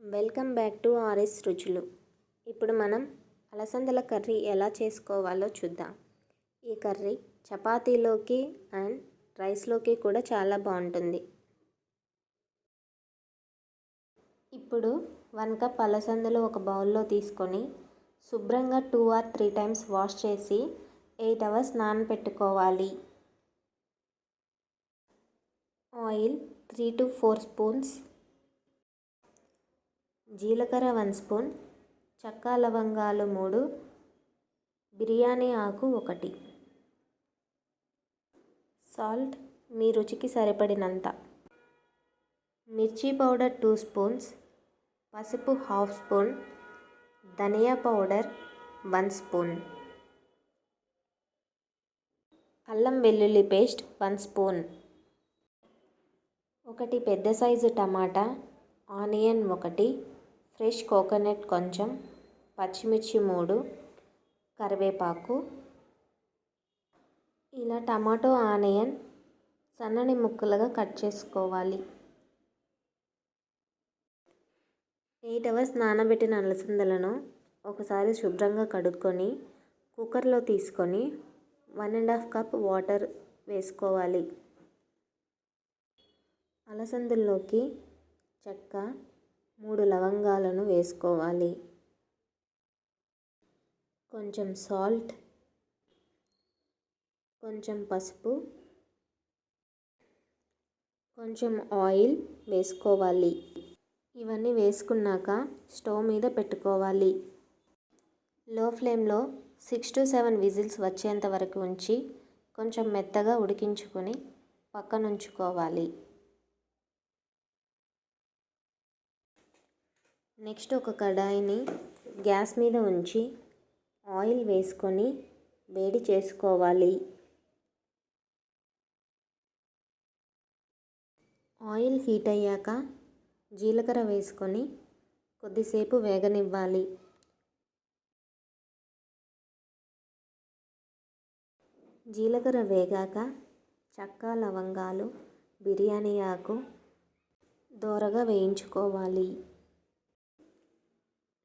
Welcome back to RS రుచులు. ఇప్పుడు మనం అలసందల కర్రీ ఎలా చేసుకోవాలో చూద్దాం. ఈ కర్రీ చపాతీలోకి అండ్ రైస్లోకి కూడా చాలా బాగుంటుంది. ఇప్పుడు వన్ కప్ అలసందలు ఒక బౌల్లో తీసుకొని శుభ్రంగా two or three times wash చేసి ఎయిట్ అవర్స్ నానబెట్టుకోవాలి oil three to four spoons జీలకర్ర వన్ స్పూన్ చక్కా లవంగాలు మూడు బిర్యానీ ఆకు ఒకటి. సాల్ట్ మీ రుచికి సరిపడినంత. మిర్చి పౌడర్ టూ స్పూన్స్ పసుపు హాఫ్ స్పూన్ ధనియా పౌడర్ వన్ స్పూన్. అల్లం వెల్లుల్లి పేస్ట్ వన్ స్పూన్. ఒకటి పెద్ద సైజు టమాటా ఆనియన్ ఒకటి ఫ్రెష్ కోకోనట్ కొంచెం పచ్చిమిర్చి మూడు కరివేపాకు ఇలా టమాటో ఆనియన్ సన్నని ముక్కలుగా కట్ చేసుకోవాలి. ఎయిట్ అవర్స్ నానబెట్టిన అలసందలను ఒకసారి శుభ్రంగా కడుక్కొని కుక్కర్లో తీసుకొని one and half cup water వేసుకోవాలి. అలసందల్లోకి చెక్క మూడు లవంగాలను వేసుకోవాలి. కొంచెం సాల్ట్ కొంచెం పసుపు కొంచెం ఆయిల్ వేసుకోవాలి. ఇవన్నీ వేసుకున్నాక స్టవ్ మీద పెట్టుకోవాలి. లో ఫ్లేమ్లో సిక్స్ టు సెవెన్ విజిల్స్ వచ్చేంత వరకు ఉంచి కొంచెం మెత్తగా ఉడికించుకొని పక్కనుంచుకోవాలి. నెక్స్ట్ ఒక కడాయిని గ్యాస్ మీద ఉంచి ఆయిల్ వేసుకొని వేడి చేసుకోవాలి. ఆయిల్ హీట్ అయ్యాక జీలకర్ర వేసుకొని కొద్దిసేపు వేగనివ్వాలి. జీలకర్ర వేగాక చక్కా లవంగాలు బిర్యానీ ఆకు దోరగా వేయించుకోవాలి.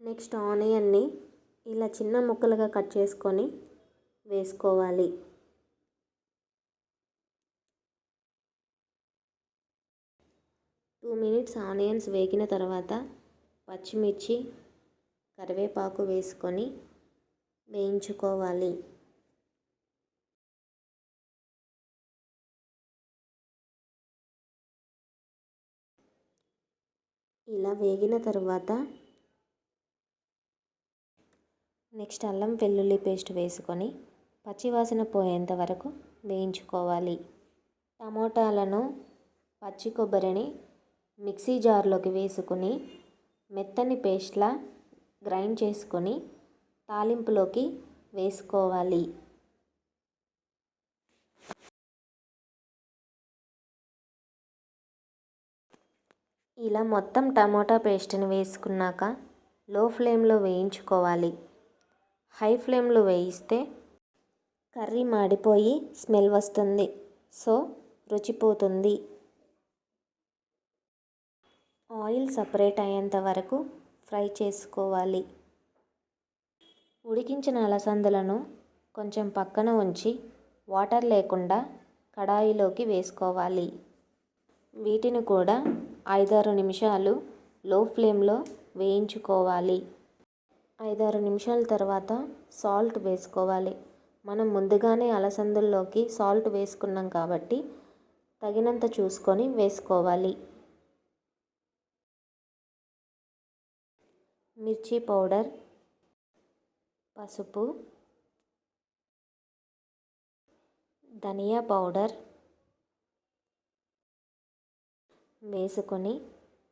నెక్స్ట్ ఆనియన్ని ఇలా చిన్న ముక్కలుగా కట్ చేసుకొని వేసుకోవాలి. టూ మినిట్స్ ఆనియన్స్ వేగిన తర్వాత పచ్చిమిర్చి కరివేపాకు వేసుకొని వేయించుకోవాలి. ఇలా వేగిన తర్వాత నెక్స్ట్ అల్లం వెల్లుల్లి పేస్ట్ వేసుకొని పచ్చివాసన పోయేంత వరకు వేయించుకోవాలి. టమోటాలను పచ్చి కొబ్బరిని మిక్సీ జార్లోకి వేసుకుని మెత్తని పేస్ట్లా గ్రైండ్ చేసుకొని తాలింపులోకి వేసుకోవాలి. ఇలా మొత్తం టమోటా పేస్ట్ని వేసుకున్నాక లో ఫ్లేమ్లో వేయించుకోవాలి. హై ఫ్లేమ్లో వేయిస్తే కర్రీ మాడిపోయి స్మెల్ వస్తుంది. సో రుచిపోతుంది. ఆయిల్ సపరేట్ అయ్యేంత వరకు ఫ్రై చేసుకోవాలి. ఉడికించిన అలసందలను కొంచెం పక్కన ఉంచి వాటర్ లేకుండా కడాయిలోకి వేసుకోవాలి. వీటిని కూడా ఐదారు నిమిషాలు లో ఫ్లేమ్లో వేయించుకోవాలి. ఐదారు నిమిషాల తర్వాత సాల్ట్ వేసుకోవాలి. మనం ముందుగానే అలసందుల్లోకి సాల్ట్ వేసుకున్నాం కాబట్టి తగినంత చూసుకొని వేసుకోవాలి. మిర్చి పౌడర్ పసుపు ధనియా పౌడర్ వేసుకొని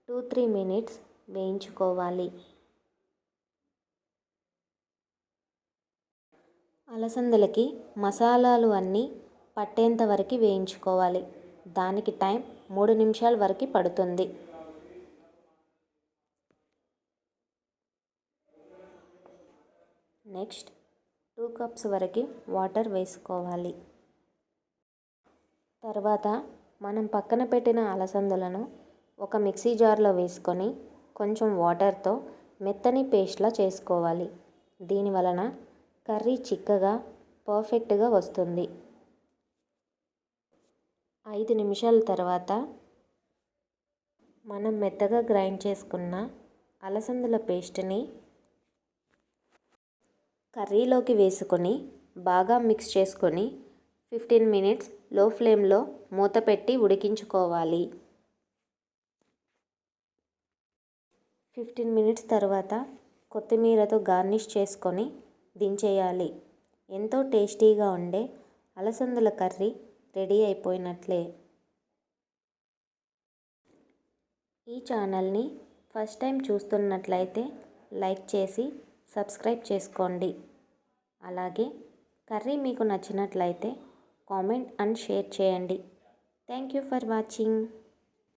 టూ త్రీ మినిట్స్ వేయించుకోవాలి. అలసందలకి మసాలాలు అన్నీ పట్టేంత వరకు వేయించుకోవాలి. దానికి టైం మూడు నిమిషాల వరకు పడుతుంది. నెక్స్ట్ టూ కప్స్ వరకు వాటర్ వేసుకోవాలి. తర్వాత మనం పక్కన పెట్టిన అలసందలను ఒక మిక్సీ జార్లో వేసుకొని కొంచెం వాటర్తో మెత్తని పేస్ట్లా చేసుకోవాలి. దీని వలన కర్రీ చిక్కగా పర్ఫెక్ట్గా వస్తుంది. ఐదు నిమిషాల తర్వాత మనం మెత్తగా గ్రైండ్ చేసుకున్న అలసందల పేస్ట్ని కర్రీలోకి వేసుకొని బాగా మిక్స్ చేసుకొని ఫిఫ్టీన్ మినిట్స్లో ఫ్లేమ్లో మూత పెట్టి ఉడికించుకోవాలి. ఫిఫ్టీన్ మినిట్స్ తర్వాత కొత్తిమీరతో గార్నిష్ చేసుకొని దించేయాలి. ఎంతో టేస్టీగా ఉండే అలసందల కర్రీ రెడీ అయిపోయినట్లే. ఈ ఛానల్ని ఫస్ట్ టైం చూస్తున్నట్లయితే లైక్ చేసి సబ్స్క్రైబ్ చేసుకోండి. అలాగే కర్రీ మీకు నచ్చినట్లయితే కామెంట్ అండ్ షేర్ చేయండి. Thank you for watching.